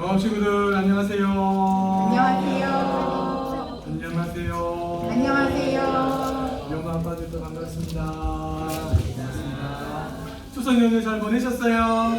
영업 친구들 안녕하세요. 안녕하세요. 안녕하세요. 안녕하세요. 영어 아빠들도 반갑습니다. 반갑습니다. 추석 연휴 잘 보내셨어요?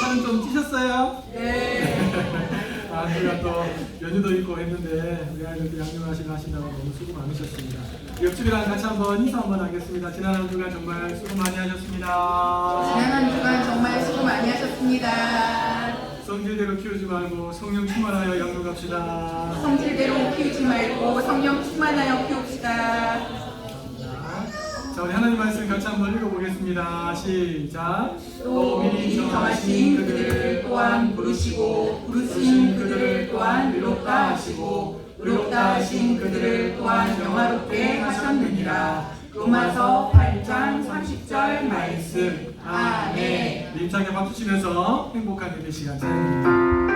살은 좀 찌셨어요? 네. 아, 우리가 또 연휴도 있고 했는데 우리 아이들도 양육하시고 하시느라고 너무 수고 많으셨습니다. 옆집이랑 같이 한번 인사 한번 하겠습니다. 지난 한 주간 정말 수고 많이 하셨습니다. 지난 한 주간 정말 수고 많이 하셨습니다. 성질대로 키우지 말고 성령 충만하여 양육합시다. 성질대로 키우지 말고 성령 충만하여 키웁시다. 자, 우리 하나님 말씀 같이 한번 읽어보겠습니다. 시작. 또 미리 정하신 그들을 또한 부르시고 부르신 그들을 또한 의롭다 하시고 의롭다 하신 그들을 또한 영화롭게 하셨느니라. 로마서 8장 30절 말씀. 아멘. 힘차게 박수 치면서 예배 시간 차립니다.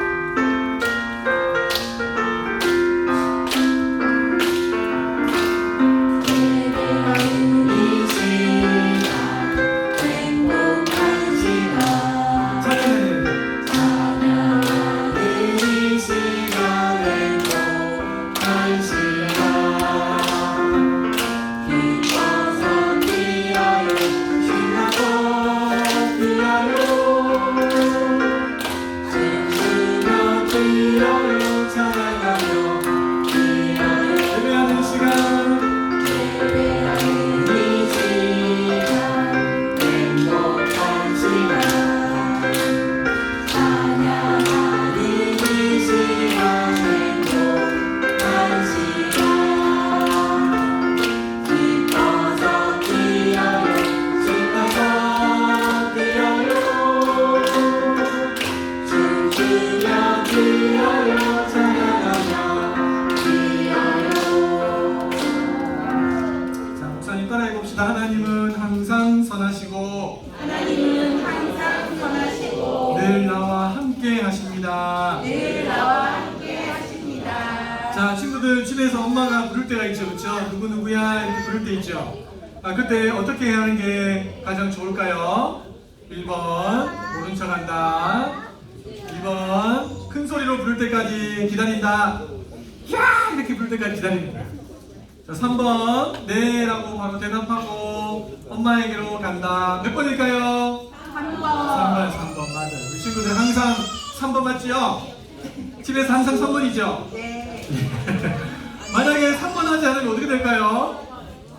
3번이죠? 네. 만약에 3번 하지 않으면 어떻게 될까요?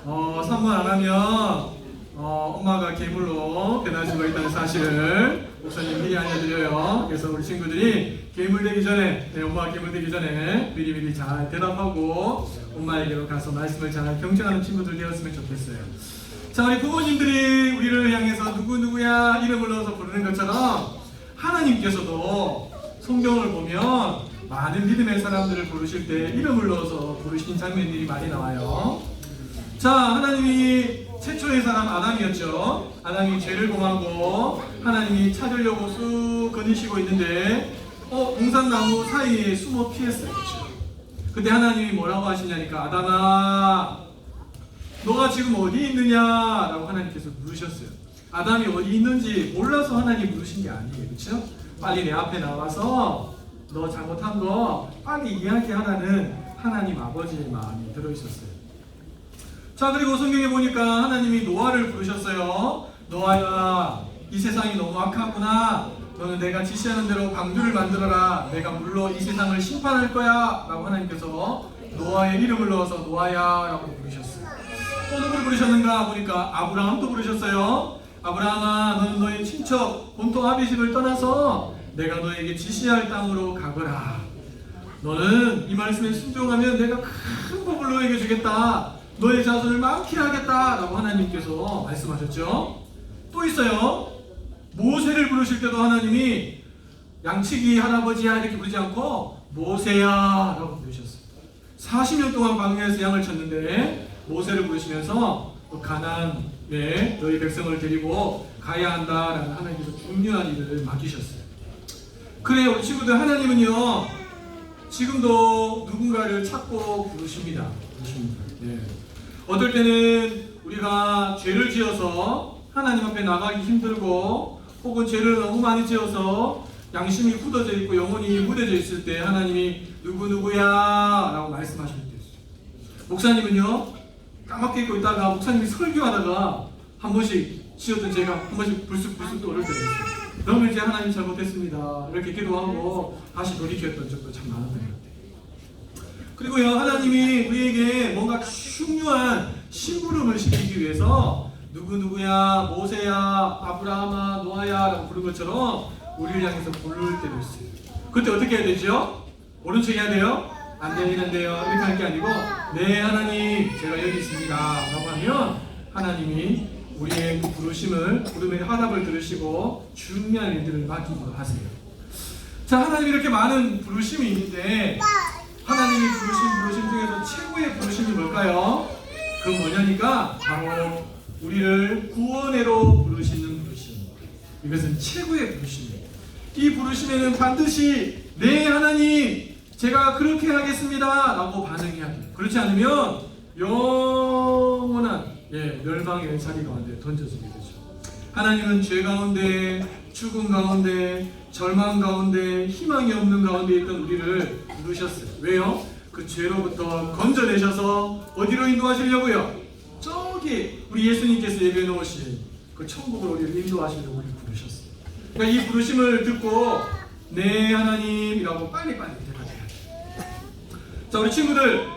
어, 3번 안 하면 어, 엄마가 괴물로 변할 수가 있다는 사실을 목사님 미리 알려드려요. 그래서 우리 친구들이 괴물 되기 전에, 네, 엄마가 괴물 되기 전에 미리미리 잘 대답하고 엄마에게로 가서 말씀을 잘 경청하는 친구들 되었으면 좋겠어요. 자, 우리 부모님들이 우리를 향해서 누구누구야 이름을 넣어서 부르는 것처럼 하나님께서도 성경을 보면 많은 믿음의 사람들을 부르실 때 이름을 넣어서 부르신 장면들이 많이 나와요. 자, 하나님이 최초의 사람 아담이었죠. 아담이 죄를 범하고 하나님이 찾으려고 쑥 거니시고 있는데 어, 동산나무 사이에 숨어 피했어요. 그때 하나님이 뭐라고 하시냐니까 아담아 너가 지금 어디 있느냐라고 하나님께서 물으셨어요. 아담이 어디 있는지 몰라서 하나님 물으신 게 아니에요. 그렇죠? 빨리 내 앞에 나와서 너 잘못한 거 빨리 이야기하라는 하나님 아버지의 마음이 들어 있었어요. 자 그리고 성경에 보니까 하나님이 노아를 부르셨어요. 노아야 이 세상이 너무 악하구나. 너는 내가 지시하는 대로 방주를 만들어라. 내가 물로 이 세상을 심판할 거야. 라고 하나님께서 노아의 이름을 넣어서 노아야 라고 부르셨어요. 또 누구를 부르셨는가 보니까 아브라함도 부르셨어요. 아브라함아 너는 너의 친척 본토 아비집을 떠나서 내가 너에게 지시할 땅으로 가거라. 너는 이 말씀에 순종하면 내가 큰 복을 너에게 주겠다. 너의 자손을 많게 하겠다. 라고 하나님께서 말씀하셨죠. 또 있어요. 모세를 부르실 때도 하나님이 양치기 할아버지야 이렇게 부르지 않고 모세야 라고 부르셨어요. 40년 동안 광야에서 양을 쳤는데 모세를 부르시면서 또 가나안에 너희 백성을 데리고 가야 한다라는 하나님께서 중요한 일을 맡기셨어요. 그래요, 우리 친구들 하나님은요 지금도 누군가를 찾고 부르십니다. 네. 어떨 때는 우리가 죄를 지어서 하나님 앞에 나가기 힘들고 혹은 죄를 너무 많이 지어서 양심이 굳어져 있고 영혼이 무뎌져 있을 때 하나님이 누구 누구야 라고 말씀하실 때. 목사님은요 까맣게 입고 있다가 목사님이 설교하다가 한 번씩 지었던 제가 한 번씩 불쑥 불쑥 떠오를 때가 있어요. 너무 이제 하나님 잘못했습니다. 이렇게 기도하고 다시 돌이켰던 적도 참 많았던 것 같아요. 그리고요 하나님이 우리에게 뭔가 흉흉한 심부름을 시키기 위해서 누구 누구야 모세야 아브라함아 노아야 라고 부른 것처럼 우리를 향해서 부를 때도 있어요. 그때 어떻게 해야 되죠? 오른쪽 해야 돼요? 안 되는데요. 이렇게 할 게 아니고 네 하나님 제가 여기 있습니다 라고 하면 하나님이 우리의 그 부르심을 부름의 화답을 들으시고 중요한 일들을 맡기기도 하세요. 자 하나님 이렇게 많은 부르심이 있는데 하나님이 부르신 부르심 중에서 최고의 부르심이 뭘까요? 그 뭐냐니까 바로 우리를 구원해로 부르시는 부르심. 이것은 최고의 부르심이에요. 이 부르심에는 반드시 네 하나님 제가 그렇게 하겠습니다라고 반응해야 돼요. 그렇지 않으면 영원한 예, 멸망의 자리 가운데 던져지게 되죠. 하나님은 죄 가운데 죽음 가운데 절망 가운데 희망이 없는 가운데 있던 우리를 부르셨어요. 왜요? 그 죄로부터 건져내셔서 어디로 인도하시려고요? 저기 우리 예수님께서 예배해 놓으신 그 천국으로 우리를 인도하시려고 우리 부르셨어요. 그러니까 이 부르심을 듣고 네 하나님이라고 빨리빨리 대답해야 돼요. 자 우리 친구들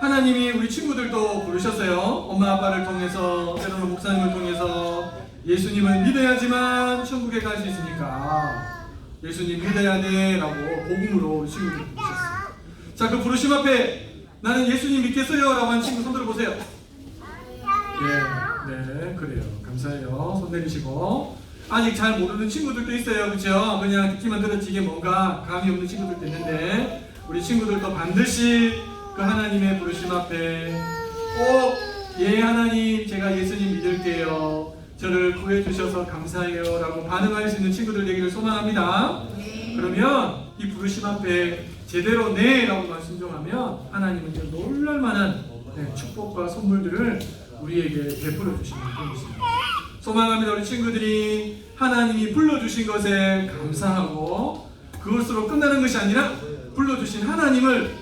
하나님이 우리 친구들도 부르셨어요. 엄마 아빠를 통해서 때로는 목사님을 통해서 예수님을 믿어야지만 천국에 갈 수 있으니까 예수님 믿어야 돼라고 복음으로 친구들 부르셨어요. 자 그 부르심 앞에 나는 예수님 믿겠어요라고 한 친구 손 들어보세요. 예, 네 그래요. 감사해요. 손 내리시고 아직 잘 모르는 친구들도 있어요, 그렇죠? 그냥 듣기만 들었지 이게 뭔가 감이 없는 친구들도 있는데 우리 친구들도 반드시 그 하나님의 부르심 앞에 꼭 예 하나님 제가 예수님 믿을게요. 저를 구해 주셔서 감사해요 라고 반응할 수 있는 친구들 되기를 소망합니다. 그러면 이 부르심 앞에 제대로 네 라고만 순종하면 하나님은 이제 놀랄만한 네, 축복과 선물들을 우리에게 베풀어 주시는 분이십니다. 소망합니다. 우리 친구들이 하나님이 불러주신 것에 감사하고 그것으로 끝나는 것이 아니라 불러주신 하나님을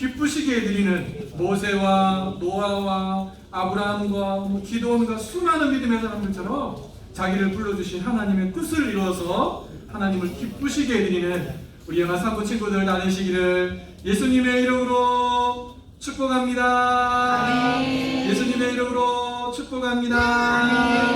기쁘시게 해드리는 모세와 노아와 아브라함과 뭐 기도원과 수많은 믿음의 사람들처럼 자기를 불러주신 하나님의 뜻을 이루어서 하나님을 기쁘시게 해드리는 우리 영화 사부 친구들 다 되시기를 예수님의 이름으로 축복합니다. 예수님의 이름으로 축복합니다.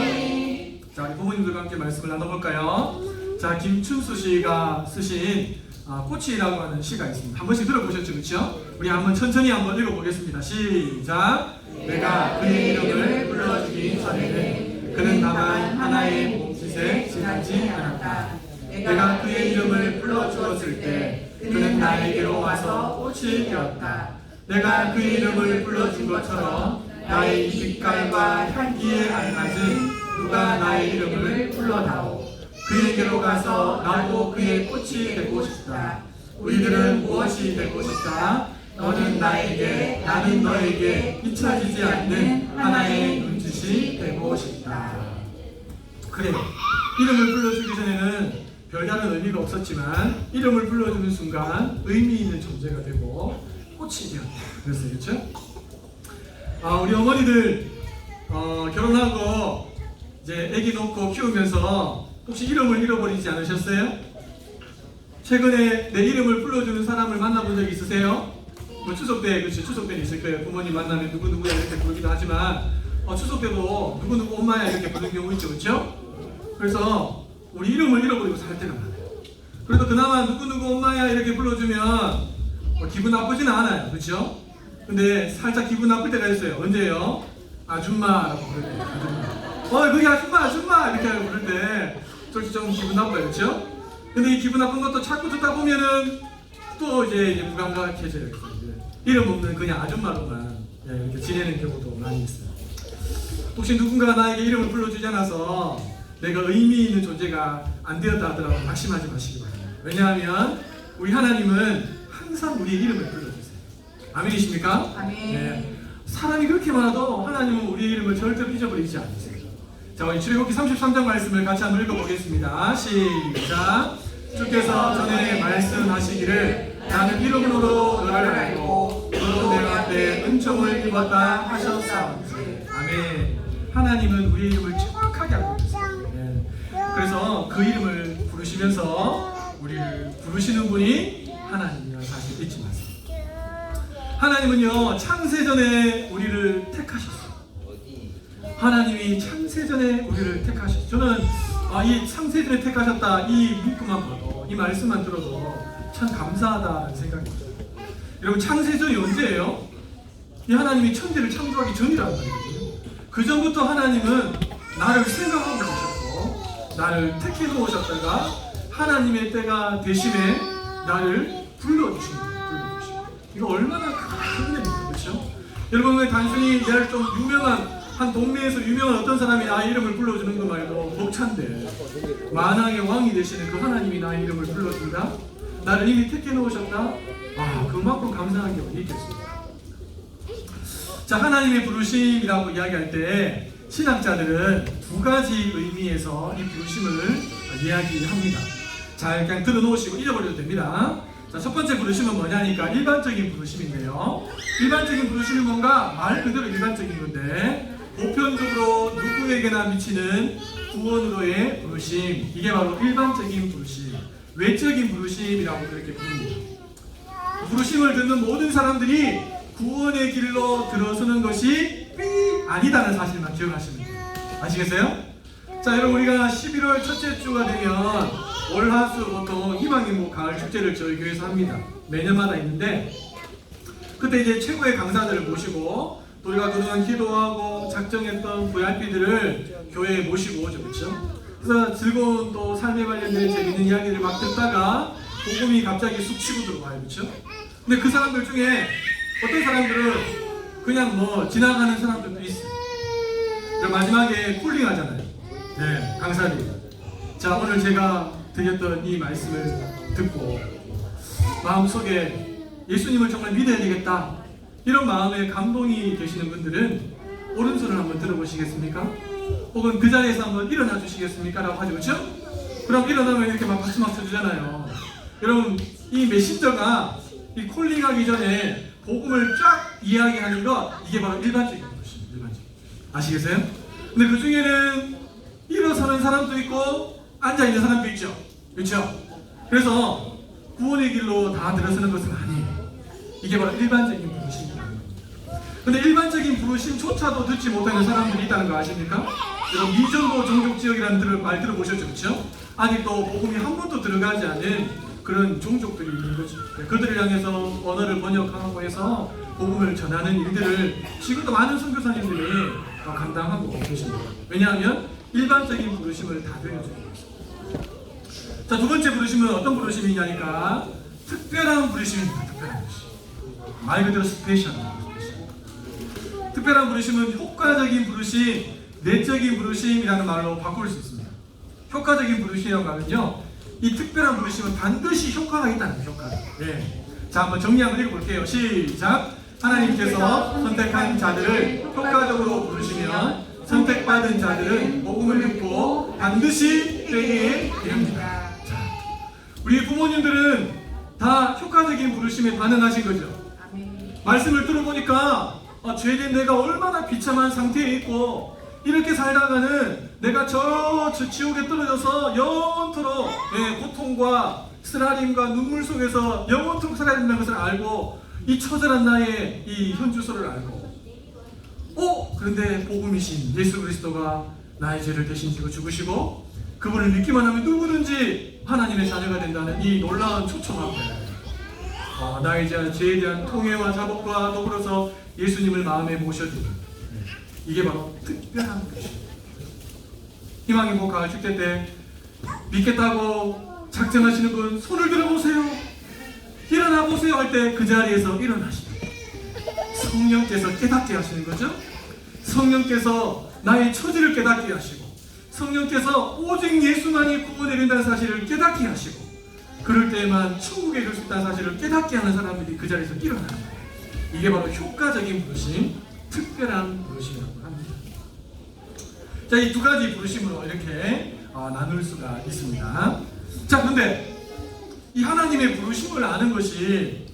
자, 부모님들과 함께 말씀을 나눠볼까요? 자, 김춘수 씨가 쓰신 아, 꽃이라고 하는 시가 있습니다. 한 번씩 들어보셨죠, 그렇죠? 우리 한번 천천히 한번 읽어보겠습니다. 시작. 내가 그의 이름을 불러주기 전에는 그는 다만 하나의 몸짓에 지나지 않았다. 내가 그의 이름을 불러주었을 때 그는 나에게로 와서 꽃이 되었다. 내가 그의 이름을 불러준 것처럼 나의 빛깔과 향기에 알맞은 누가 나의 이름을 불러다오. 그에게로 가서 나도 그의 꽃이 되고 싶다. 우리들은 무엇이 되고 싶다? 너는 나에게, 나는 너에게 잊혀지지 않는 하나의 눈짓이 되고 싶다. 그래요. 이름을 불러주기 전에는 별다른 의미가 없었지만 이름을 불러주는 순간 의미 있는 존재가 되고 꽃이 되었다. 그랬어요, 그렇죠? 아, 우리 어머니들 어, 결혼하고 이제 아기 놓고 키우면서 혹시 이름을 잃어버리지 않으셨어요? 최근에 내 이름을 불러주는 사람을 만나본 적 있으세요? 뭐 추석 때, 그렇지 추석 때는 있을 거예요. 부모님 만나면 누구 누구야 이렇게 부르기도 하지만 어, 추석 때도 누구 누구 엄마야 이렇게 부르는 경우 있죠, 그렇죠? 그래서 우리 이름을 잃어버리고 살 때가 많아요. 그래도 그나마 누구 누구 엄마야 이렇게 불러주면 뭐 기분 나쁘지는 않아요, 그렇죠? 근데 살짝 기분 나쁠 때가 있어요. 언제요? 아줌마라고 부를 때, 아줌마. 어, 거기 아줌마, 아줌마 이렇게 부를 때 솔직히 좀 기분 나빠요, 그렇죠? 근데 이 기분 나쁜 것도 자꾸 듣다 보면은 또 이제, 이제 무감각해져요. 이제 이름 없는 그냥 아줌마로만 예, 이렇게 지내는 경우도 많이 있어요. 혹시 누군가가 나에게 이름을 불러주지 않아서 내가 의미 있는 존재가 안 되었다 하더라도 낙심하지 마시기 바랍니다. 왜냐하면 우리 하나님은 항상 우리의 이름을 불러주세요. 아멘이십니까? 아멘. 네. 사람이 그렇게 많아도 하나님은 우리의 이름을 절대 잊어버리지 않으세요. 자, 우리 출애굽기 33장 말씀을 같이 한번 읽어보겠습니다. 시작. 주께서 전에 말씀하시기를 나는 이름으로 너를 알고 너도 내 앞에 은총을 입었다 하셨사온지 아멘 하나님은 우리의 이름을 정확하게 알고 계세요 예. 그래서 그 이름을 부르시면서 우리를 부르시는 분이 하나님이라 사실 잊지 마세요 하나님은요 창세전에 우리를 택하셨어요 하나님이 창 세전에 우리를 택하셨어요 저는 아, 이 창세전에 택하셨다 이 문구만 봐도 이 말씀만 들어도 참 감사하다는 생각이 들어요 여러분 창세전이 언제예요? 이 하나님이 천지를 창조하기 전이라는 말이거든요 그 전부터 하나님은 나를 생각하고 계셨고 나를 택해 놓으셨다가 하나님의 때가 되심에 나를 불러주신 거예요 이거 얼마나 큰 은혜입니까 그렇죠? 여러분 왜 단순히 내가 좀 유명한 한 동네에서 유명한 어떤 사람이 나의 이름을 불러주는 것 말고 벅찬데 만왕의 왕이 되시는 그 하나님이 나의 이름을 불러준다? 나를 이미 택해 놓으셨다? 아 그만큼 감사한 게 어디 있겠습니까? 자 하나님의 부르심이라고 이야기할 때 신학자들은 두 가지 의미에서 이 부르심을 이야기합니다. 잘 그냥 들어놓으시고 잊어버려도 됩니다. 자, 첫 번째 부르심은 뭐냐니까 일반적인 부르심인데요. 일반적인 부르심은 뭔가 말 그대로 일반적인 건데 보편적으로 누구에게나 미치는 구원으로의 부르심 이게 바로 일반적인 부르심, 외적인 부르심이라고 그렇게 부릅니다. 부르심을 듣는 모든 사람들이 구원의 길로 들어서는 것이 아니다는 사실만 기억하시면 돼요. 아시겠어요? 자, 여러분 우리가 11월 첫째 주가 되면 월화수 보통 희망의 가을 축제를 저희 교회에서 합니다. 매년마다 있는데 그때 이제 최고의 강사들을 모시고 또 우리가 그동안 기도하고 작정했던 VIP들을 교회에 모시고 오죠, 그렇죠? 그래서 즐거운 또 삶에 관련된 재밌는 이야기를 막 듣다가 복음이 갑자기 쑥 치고 들어와요, 그렇죠? 근데 그 사람들 중에 어떤 사람들은 그냥 뭐 지나가는 사람들도 있어요. 마지막에 콜링 하잖아요. 네, 강사님. 자, 오늘 제가 드렸던 이 말씀을 듣고 마음속에 예수님을 정말 믿어야 되겠다. 이런 마음에 감동이 되시는 분들은 오른손을 한번 들어보시겠습니까? 혹은 그 자리에서 한번 일어나 주시겠습니까? 라고 하죠. 그렇죠? 그럼 일어나면 이렇게 막 박수 막 쳐주잖아요. 여러분, 이 메신저가 이 콜링하기 전에 복음을 쫙 이야기하는 것 이게 바로 일반적인 것입니다. 일반적. 아시겠어요? 근데 그 중에는 일어서는 사람도 있고 앉아 있는 사람도 있죠. 그렇죠? 그래서 구원의 길로 다 들어서는 것은 아니에요. 이게 바로 일반적인 부르심이라는 겁니다. 근데 일반적인 부르심조차도 듣지 못하는 사람들이 있다는 거 아십니까? 여러분 미전도 종족 지역이라는 들- 말 들어보셨죠, 그렇죠? 아직도 복음이 한 번도 들어가지 않은 그런 종족들이 있는 거죠. 네, 그들을 향해서 언어를 번역하고 해서 복음을 전하는 일들을 지금도 많은 선교사님들이 어, 감당하고 계십니다. 왜냐하면 일반적인 부르심을 다 있습니다. 자, 두 번째 부르심은 어떤 부르심이냐니까 특별한 부르심입니다. 특별한 부르심. 말 그대로 부르심. 특별한 부르심은 효과적인 부르심, 내적인 부르심이라는 말로 바꿀 수 있습니다. 효과적인 부르심이라고 하면요. 이 특별한 부르심은 반드시 효과가 있다는 효과가. 네. 자, 한번 정리 한번 읽어볼게요. 시작. 하나님께서 선택한 자들을 효과적으로 부르시면 선택받은 자들은 복음을 듣고 반드시 되게 됩니다. 자, 우리 부모님들은 다 효과적인 부르심에 반응하신 거죠. 말씀을 들어보니까 아, 죄된 내가 얼마나 비참한 상태에 있고 이렇게 살다가는 내가 저, 저 지옥에 떨어져서 영원토록 예, 고통과 쓰라림과 눈물 속에서 영원토록 살아야 된다는 것을 알고 이 처절한 나의 이 현주소를 알고 어? 그런데 복음이신 예수 그리스도가 나의 죄를 대신 지고 죽으시고 그분을 믿기만 하면 누구든지 하나님의 자녀가 된다는 이 놀라운 초청 앞에 어, 나의 자- 죄에 대한 통회와 자복과 더불어서 예수님을 마음에 모셔주는 이게 바로 특별한 것입니다. 희망의 복 가을 축제 때 믿겠다고 작정하시는 분 손을 들어보세요. 일어나 보세요 할 때 그 자리에서 일어나십니다. 성령께서 깨닫게 하시는 거죠. 성령께서 나의 처지를 깨닫게 하시고 성령께서 오직 예수만이 구원에 된다는 사실을 깨닫게 하시고 그럴 때만 천국에 이를 수 있다는 사실을 깨닫게 하는 사람들이 그 자리에서 일어나는 거예요. 이게 바로 효과적인 부르심, 특별한 부르심이라고 합니다. 자, 이 두 가지 부르심으로 이렇게 어, 나눌 수가 있습니다. 자, 그런데 이 하나님의 부르심을 아는 것이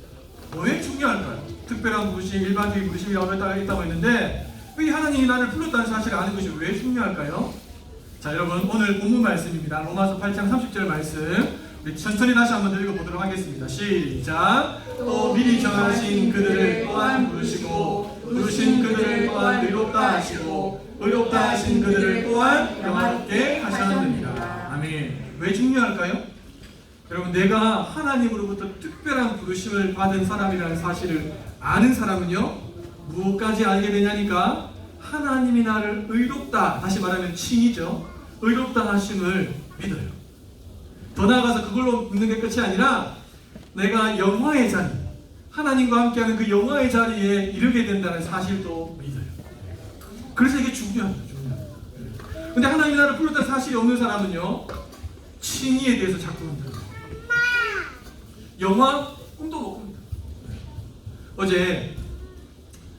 왜 중요할까요? 특별한 부르심, 일반적인 부르심이라고 했다가 있다고 했는데 이 하나님이 나를 불렀다는 사실을 아는 것이 왜 중요할까요? 자 여러분 오늘 본문 말씀입니다. 로마서 8장 30절 말씀 천천히 다시 한번 읽어보도록 하겠습니다. 시작 또 미리 정하신 그들을 또한 부르시고 부르신 그들을 또한 의롭다 하시고 의롭다 하신 그들을 또한 영화롭게 하셨느니라. 아멘. 왜 중요할까요? 여러분 내가 하나님으로부터 특별한 부르심을 받은 사람이라는 사실을 아는 사람은요 무엇까지 알게 되냐니까 하나님이 나를 의롭다 다시 말하면 칭이죠 의롭다 하심을 믿어요 더 나아가서 그걸로 믿는 게 끝이 아니라 내가 영화의 자리 하나님과 함께하는 그 영화의 자리에 이르게 된다는 사실도 믿어요 그래서 이게 중요합니다 네. 근데 하나님이 나를 불렀다는 사실이 없는 사람은요 칭의에 대해서 자꾸 흔들어요 영화 꿈도 못 꿉니다. 어제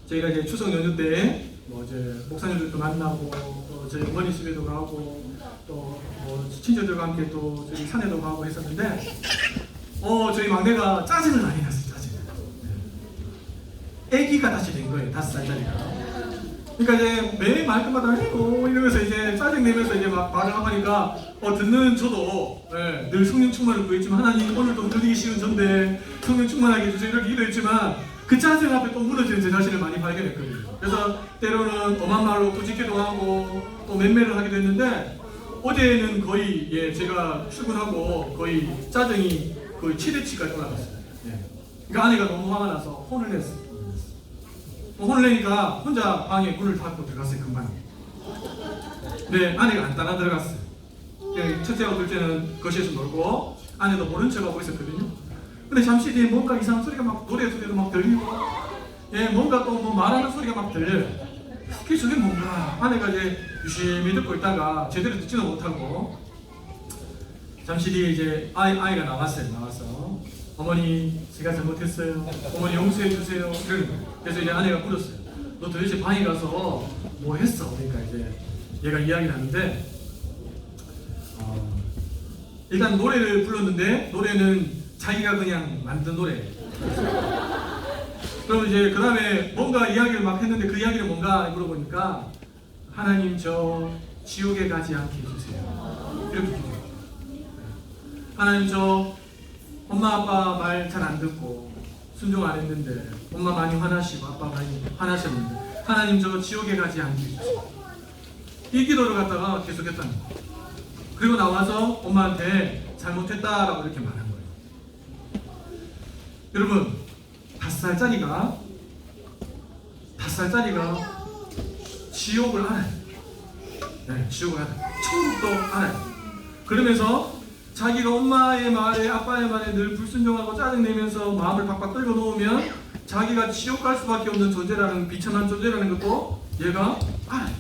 저희가 이제 추석 연휴 때 뭐 이제 목사님들도 만나고 또 저희 어머니 집에도 가고 또뭐 친척들과 함께 또 저희 산에도 가고 했었는데 어 저희 막내가 짜증을 많이 났어요 짜증. 아기가 다시 된 거예요 다섯 살짜리가. 그러니까 이제 매 말끝마다 해고 이러면서 이제 짜증 내면서 이제 막 말을 하니까 어 듣는 저도 예, 늘 성령 충만을 구했지만 하나님 오늘도 흔들리기 쉬운 전데 성령 충만하게 해주세요 이렇게 기도했지만 그 짜증 앞에 또 무너지는 제 자신을 많이 발견했거든요. 그래서 때로는 엄한 말로 꾸짖기도 하고 또 맴매를 하기도 했는데 어제는 거의 예, 제가 출근하고 거의 짜증이 거의 최대치까지 올라갔어요. 예. 그러니까 아내가 너무 화가 나서 혼을 냈어요. 혼을 내니까 혼자 방에 문을 닫고 들어갔어요 금방. 네 아내가 안 따라 들어갔어요. 네, 첫째하고 둘째는 거실에서 놀고 아내도 모른 척하고 있었거든요. 근데 잠시 뒤에 뭔가 이상한 소리가 막 노래 소리도 막 들리고, 예 뭔가 또 뭐 말하는 소리가 막 들려요. 그게 저게 뭔가 아내가 이제 유심히 듣고 있다가 제대로 듣지도 못하고 잠시 뒤에 이제 아이 아이가 나왔어요 나와서 어머니 제가 잘못했어요. 어머니 용서해 주세요. 그래서 이제 아내가 물었어요. 너 도대체 방에 가서 뭐 했어? 그러니까 이제 얘가 이야기를 하는데 어, 일단 노래를 불렀는데 노래는 자기가 그냥 만든 노래. 그럼 이제 그 다음에 뭔가 이야기를 막 했는데 그 이야기는 뭔가 물어보니까 하나님 저 지옥에 가지 않게 해주세요. 이렇게. 하나님 저 엄마 아빠 말 잘 안 듣고 순종 안 했는데 엄마 많이 화나시고 아빠 많이 화나셨는데 하나님 저 지옥에 가지 않게 해주세요. 이 기도를 갖다가 계속했다는 거예요. 그리고 나와서 엄마한테 잘못했다라고 이렇게 말한 거예요. 여러분 다섯 살짜리가 다섯 살짜리가 지옥을 알아요. 네, 지옥을 알아요. 천국도 알아요. 그러면서 자기가 엄마의 말에 아빠의 말에 늘 불순종하고 짜증내면서 마음을 박박 끌고 놓으면 자기가 지옥 갈 수밖에 없는 존재라는 비참한 존재라는 것도 얘가 알아요.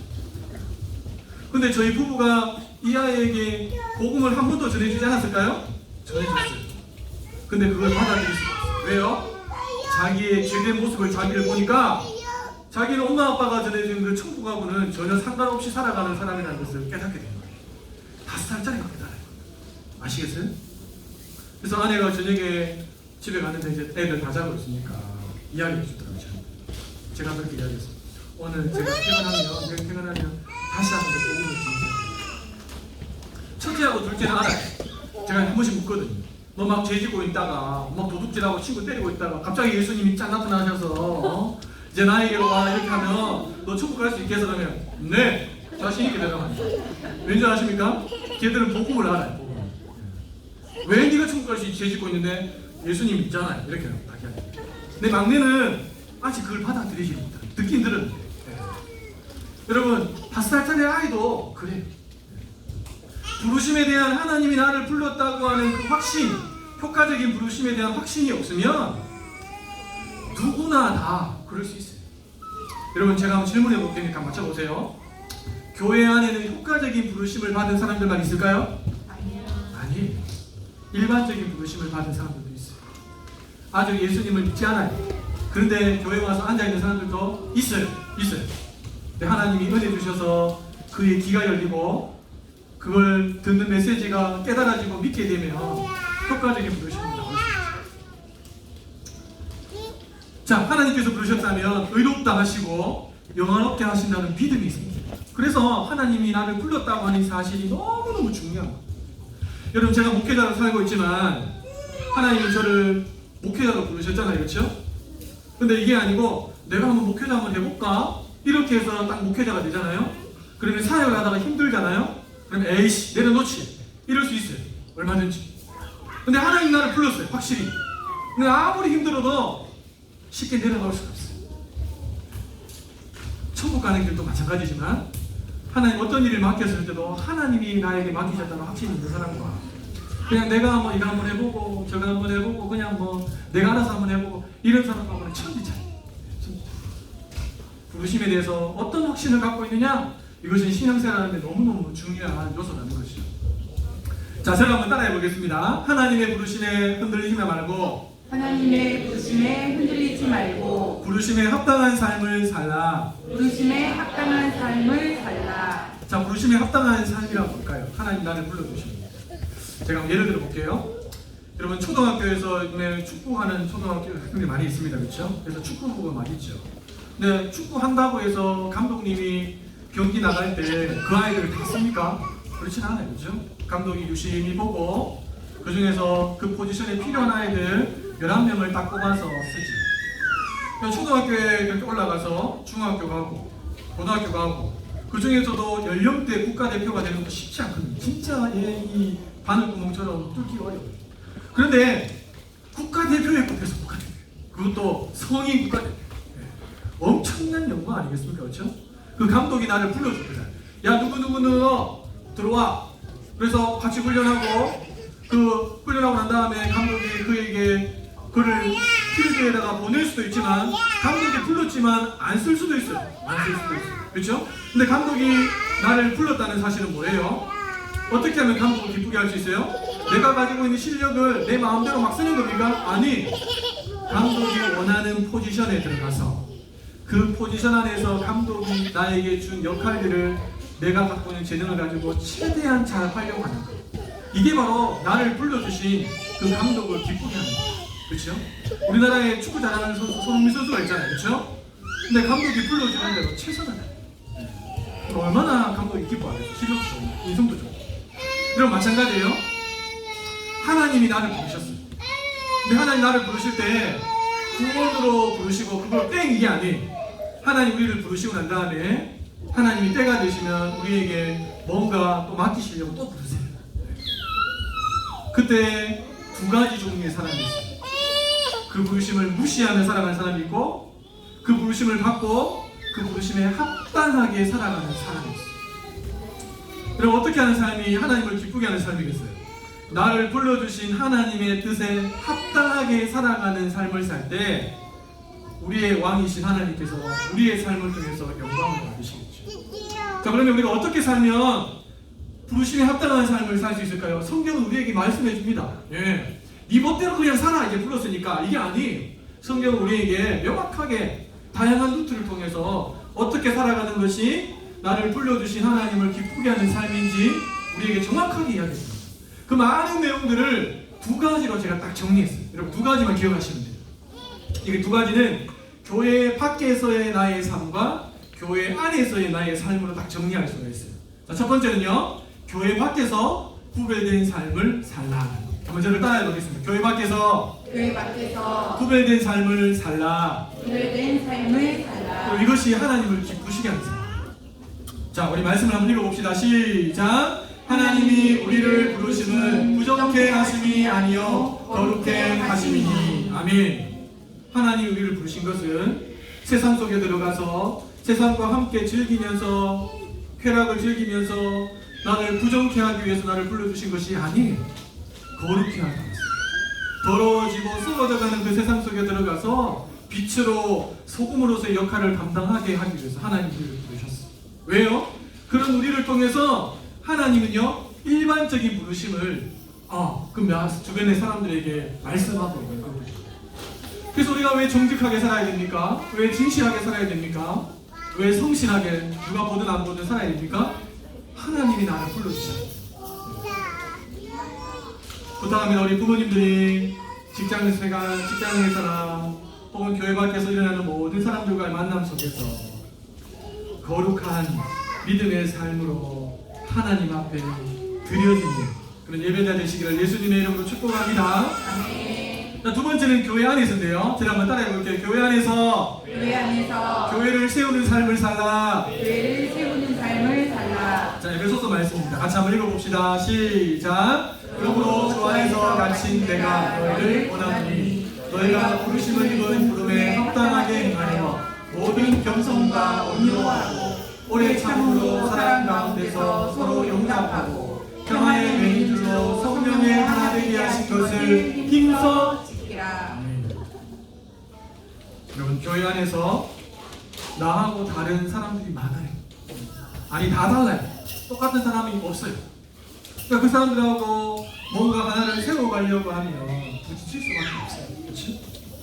근데 저희 부부가 이 아이에게 복음을 한 번도 전해주지 않았을까요? 전해줬어요. 근데 그걸 받아들일 수가 없어요. 왜요? 자기의 죄된 모습을 자기를 보니까 자기는 엄마 아빠가 전해준 그 천국하고는 전혀 상관없이 살아가는 사람이라는 것을 깨닫게 된 거예요. 다섯 살짜리가 깨달아요. 아시겠어요? 그래서 아내가 저녁에 집에 갔는데 이제 애들 다 자고 있으니까 이야기해 주더라고요. 제가 그렇게 이야기했어요. 오늘 제가 퇴근하면, 내가 퇴근하면 다시 한번 복음을 전해요. 첫째하고 둘째는 알아요. 제가 한 번씩 묻거든요. 너 막 죄지고 있다가 막 도둑질하고 친구 때리고 있다가 갑자기 예수님이 짠 나타나셔서 어? 이제 나에게로 와 이렇게 하면 너 천국 갈 수 있겠어 그러면 네 자신 있게 대답합니다. 왠지 아십니까? 걔들은 복음을 알아요. 왜 네가 천국 갈 수 있지 죄 짓고 있는데 예수님 있잖아요. 이렇게 딱 이야기해요. 내 막내는 아직 그걸 받아들이지 못해. 듣긴 들었는데. 네. 여러분 다섯 살짜리 아이도 그래요. 부르심에 대한 하나님이 나를 불렀다고 하는 그 확신, 효과적인 부르심에 대한 확신이 없으면 누구나 다 그럴 수 있어요. 여러분 제가 한번 질문해 볼 테니까 맞춰보세요. 교회 안에는 효과적인 부르심을 받은 사람들만 있을까요? 일반적인 의심을 받은 사람들도 있어요. 아주 예수님을 믿지 않아요. 그런데 교회 와서 앉아있는 사람들도 있어요. 있어요. 근데 하나님이 은혜 주셔서 그의 귀가 열리고 그걸 듣는 메시지가 깨달아지고 믿게 되면 효과적인 부르심이 나올 수 있어요. 자, 하나님께서 부르셨다면 의롭다 하시고 영원롭게 하신다는 믿음이 있습니다. 그래서 하나님이 나를 불렀다고 하는 사실이 너무너무 중요합니다. 여러분 제가 목회자로 살고 있지만 하나님이 저를 목회자로 부르셨잖아요. 그렇죠? 근데 이게 아니고 내가 한번 목회자 한번 해볼까? 이렇게 해서 딱 목회자가 되잖아요. 그러면 사역을 하다가 힘들잖아요. 그럼 에이씨 내려놓지. 이럴 수 있어요. 얼마든지. 근데 하나님 나를 불렀어요. 확실히. 근데 아무리 힘들어도 쉽게 내려놓을 수가 없어요. 천국 가는 길도 마찬가지지만 하나님 어떤 일을 맡겼을 때도 하나님이 나에게 맡기셨다는 확신이 있는 사람과 그냥 내가 한번 이거 한번 해보고 저거 한번 해보고 그냥 뭐 내가 알아서 한번 해보고 이런 사람하고는 천지 차이. 부르심에 대해서 어떤 확신을 갖고 있느냐 이것이 신앙생활하는데 너무너무 중요한 요소라는 것이죠. 자, 제가 한번 따라해 보겠습니다. 하나님의 부르심에 흔들리지 말고 하나님의 부르심에 흔들리지 말고 부르심에 합당한 삶을 살라. 부르심에 합당한 삶을 살라. 자, 부르심에 합당한 삶이란 뭘까요? 하나님 나를 불러주십니다. 제가 예를 들어 볼게요. 여러분 초등학교에서 요즘에 축구하는 초등학교 학생들이 많이 있습니다, 그렇죠? 그래서 축구부가 많이 있죠. 근데 축구 한다고 해서 감독님이 경기 나갈 때 그 아이들을 다 씁니까? 그렇진 않아요, 그렇죠? 감독이 유심히 보고 그 중에서 그 포지션에 필요한 아이들 11명을 딱 뽑아서 쓰지. 초등학교에 그렇게 올라가서 중학교 가고 고등학교 가고 그 중에서도 연령대 국가대표가 되는 것도 쉽지 않거든요. 진짜 얘이 바늘구멍처럼 뚫기 어려워요. 그런데 국가대표에 뽑혀서 국가대표. 그것도 성인 국가대표. 네. 엄청난 영광 아니겠습니까? 그렇죠? 그 감독이 나를 불러줍니다. 야 누구누구는 너 들어와. 그래서 같이 훈련하고 그 훈련하고 난 다음에 감독이 그에게 그를 필드에다가 보낼 수도 있지만 감독이 불렀지만 안 쓸 수도 있어요. 안 쓸 수도 있어요. 그렇죠? 근데 감독이 나를 불렀다는 사실은 뭐예요? 어떻게 하면 감독을 기쁘게 할 수 있어요? 내가 가지고 있는 실력을 내 마음대로 막 쓰는 겁니까? 아니. 감독이 원하는 포지션에 들어가서 그 포지션 안에서 감독이 나에게 준 역할들을 내가 갖고 있는 재능을 가지고 최대한 잘 활용하는 것. 이게 바로 나를 불러주신 그 감독을 기쁘게 하는 거. 그렇죠? 우리나라에 축구 잘하는 선수 손흥민 선수가 있잖아요. 그렇죠? 근데 감독이 불러주는 대로 최선을 다해요. 그럼 얼마나 감독이 기뻐하겠어요. 실력도 좋고 인성도 좋고. 이런 마찬가지예요. 하나님이 나를 부르셨어요. 근데 하나님 나를 부르실 때 구원으로 부르시고 그걸 땡 이게 아니에요. 하나님 우리를 부르시고 난 다음에 하나님이 때가 되시면 우리에게 뭔가 또 맡기시려고 또 부르세요. 그때 두 가지 종류의 사람이 있어요. 그 부르심을 무시하며 살아가는 사람이 있고 그 부르심을 받고 그 부르심에 합당하게 살아가는 사람이 있어요. 그럼 어떻게 하는 삶이 하나님을 기쁘게 하는 삶이겠어요? 나를 불러주신 하나님의 뜻에 합당하게 살아가는 삶을 살 때 우리의 왕이신 하나님께서 우리의 삶을 통해서 영광을 받으시겠죠. 자 그러면 우리가 어떻게 살면 부르심에 합당한 삶을 살 수 있을까요? 성경은 우리에게 말씀해 줍니다. 예. 네 멋대로 그냥 살아 이제 불렀으니까 이게 아니. 성경은 우리에게 명확하게 다양한 루트를 통해서 어떻게 살아가는 것이 나를 불러주신 하나님을 기쁘게 하는 삶인지 우리에게 정확하게 이야기합니다. 그 많은 내용들을 두 가지로 제가 딱 정리했어요. 여러분 두 가지만 기억하시면 돼요. 이게 두 가지는 교회 밖에서의 나의 삶과 교회 안에서의 나의 삶으로 딱 정리할 수가 있어요. 자, 첫 번째는요. 교회 밖에서 구별된 삶을 살라. 한번 저를 따라 해 보겠습니다. 교회 밖에서 교회 밖에서 구별된 삶을 살라. 구별된 삶을 살라. 그리고 이것이 하나님을 기쁘시게 삶. 자, 우리 말씀을 한번 읽어봅시다. 시작. 하나님이 우리를 부르심은 부정케 하심이 아니요 거룩케 하심이니. 아멘. 하나님이 우리를 부르신 것은 세상 속에 들어가서 세상과 함께 즐기면서 쾌락을 즐기면서 나를 부정케 하기 위해서 나를 불러주신 것이 아니에요. 거룩케 하다. 더러워지고 썩어져가는 그 세상 속에 들어가서 빛으로 소금으로서의 역할을 감당하게 하기 위해서 하나님이 우리를 부르셨어요. 왜요? 그런 우리를 통해서 하나님은요 일반적인 부르심을 어, 그 몇- 주변의 사람들에게 말씀하고 있는 거예요. 그래서 우리가 왜 정직하게 살아야 됩니까? 왜 진실하게 살아야 됩니까? 왜 성실하게 누가 보든 안 보든 살아야 됩니까? 하나님이 나를 불러주셨어요. 부탁합니다. 우리 부모님들이 직장에서가 직장에서나 혹은 교회 밖에서 일어나는 모든 사람들과의 만남 속에서 거룩한 믿음의 삶으로 하나님 앞에 드려지는 그런 예배자 되시기를 예수님의 이름으로 축복합니다. 자, 두 번째는 교회 안에서인데요. 제가 한번 따라해 볼게요. 교회 안에서 교회 안에서 교회를 세우는 삶을 살라. 교회를 세우는 삶을 살라. 자, 에베소서 말씀입니다. 같이 한번 읽어봅시다. 시작. 주 안에서 갇힌 내가 너희를 원하노니 너희가 부르심을 입은 부름에 합당하게 행하여 모든 겸손과 온유하고 오래 참음으로 사랑 가운데서 서로 용납하고 평화의 맹인줄로 성령의 하나 되게 하신 것을 힘써 지키라. 여러분 교회 안에서 나하고 다른 사람들이 많아요. 아니 다 달라요. 똑같은 사람이 없어요. 그러니까 그 사람들하고 뭔가 하나를 세워가려고 하면 부딪힐 수밖에 없어요. 그렇죠?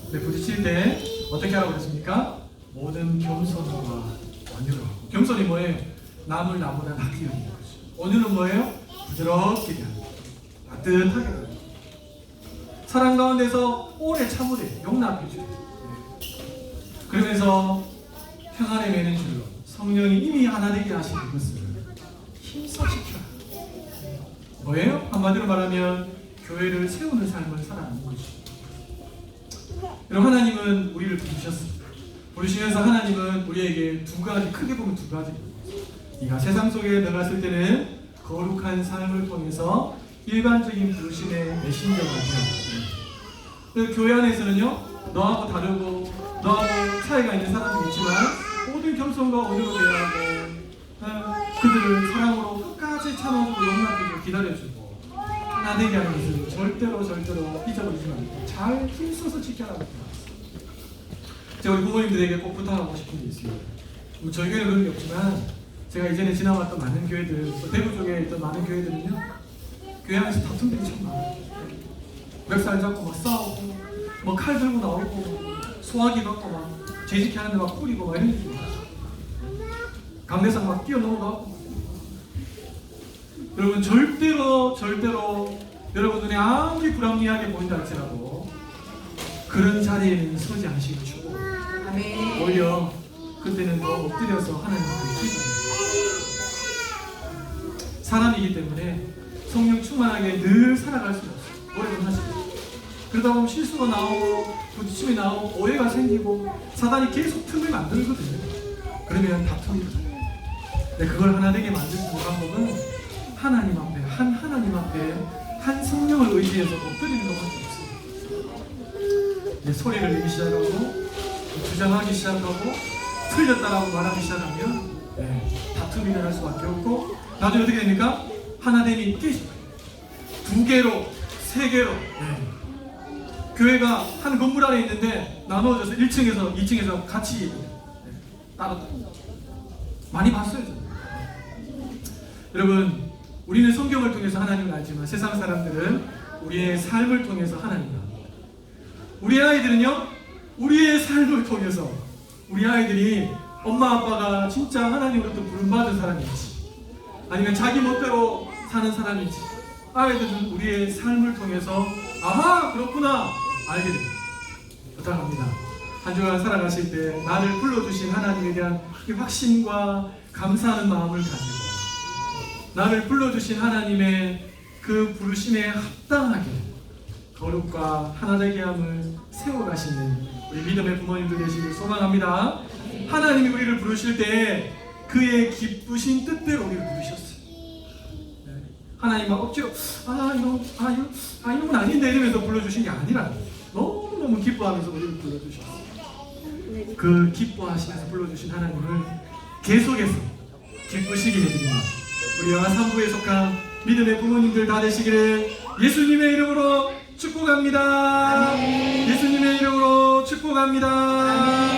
근데 부딪힐 때 어떻게 하라고 그랬습니까? 모든 겸손과 온유로. 겸손이 뭐예요? 남을 나보다 낫게 여기는 거죠. 온유는 뭐예요? 부드럽게 대하는 거. 따뜻하게 대하는 거. 사랑 가운데서 오래 참으래 용납해 주래. 그러면서 평안에 매는 줄로 성령이 이미 하나 되게 하신 그것을 힘써 지켜라. 뭐예요? 한마디로 말하면 교회를 세우는 삶을 살아가는 거죠. 여러분 하나님은 우리를 부르셨습니다. 부르시면서 하나님은 우리에게 두 가지 크게 보면 두 가지. 네가 세상 속에 나갔을 때는 거룩한 삶을 통해서 일반적인 부르심의 메신저가 되어. 그 교회 안에서는요 너하고 다르고 너하고 차이가 있는 사람들이 있지만 모든 겸손과 온유로 대하고 어, 그들을 사랑으로 끝까지 참아주고 용납해주고 기다려주고 하나 되게 하는 것을 절대로 절대로 잊어버리지 말고 잘 힘써서 지켜라고 제가 우리 부모님들에게 꼭 부탁하고 싶은 게 있습니다. 뭐 저희 교회는 그런 게 없지만 제가 이전에 지나왔던 많은 교회들 또 대구 쪽에 있던 많은 교회들은요 교회 안에서 다툼들이 참 많아요. 멱살 잡고 막 싸우고 뭐 칼 들고 나오고 소화기 갖고 막 재직해 하는데 막 뿌리고 막 이런 일이 많아요. 강대상 막 뛰어넘어가고 여러분 절대로 절대로 여러분 눈에 아무리 불합리하게 보인다 할지라도 그런 자리에는 서지 않으시고 주고. 오히려 그때는 더 엎드려서 하나님께 기도해요. 사람이기 때문에 성령 충만하게 늘 살아갈 수 없어요. 오래 못하시죠. 그러다 보면 실수가 나오고 부딪힘이 나오고 오해가 생기고 사단이 계속 틈을 만들거든요. 그러면 다툼이 일어나요. 근데 그걸 하나 되게 있는 방법은 하나님 앞에 한 하나님 앞에 한 성령을 의지해서 엎드리는 것밖에. 이제 소리를 내기 시작하고 주장하기 시작하고 틀렸다라고 말하기 시작하면 네, 다툼이 일어날 수밖에 없고 나중에 어떻게 됩니까? 하나됨이 깨집니다. 두 개로 세 개로 네. 교회가 한 건물 안에 있는데 나누어져서 1층에서 2층에서 같이 네, 따로 많이 봤어요. 여러분 우리는 성경을 통해서 하나님을 알지만 세상 사람들은 우리의 삶을 통해서 하나님을 압니다. 우리 아이들은요, 우리의 삶을 통해서 우리 아이들이 엄마 아빠가 진짜 하나님으로부터 부름받은 사람인지 아니면 자기 멋대로 사는 사람인지 아이들은 우리의 삶을 통해서 아하 그렇구나 알게 됩니다. 부탁합니다. 한 주간 살아가실 때 나를 불러주신 하나님에 대한 이 확신과 감사하는 마음을 가지고 나를 불러주신 하나님의 그 부르심에 합당하게 거룩과 하나되게 함을 세워가시는 우리 믿음의 부모님들 되시길 소망합니다. 하나님이 우리를 부르실 때 그의 기쁘신 뜻대로 우리를 부르셨어요. 네. 하나님 막 억지로 아 이거 아 이거 아 이건 아닌데 이러면서 불러주신 게 아니라 너무 너무 기뻐하면서 우리를 불러주셨어요. 그 기뻐하시면서 불러주신 하나님을 계속해서 기쁘시게 해드립니다. 우리 영화 3부에 속한 믿음의 부모님들 다 되시기를 예수님의 이름으로 축복합니다. 예수님의 이름으로 축복합니다.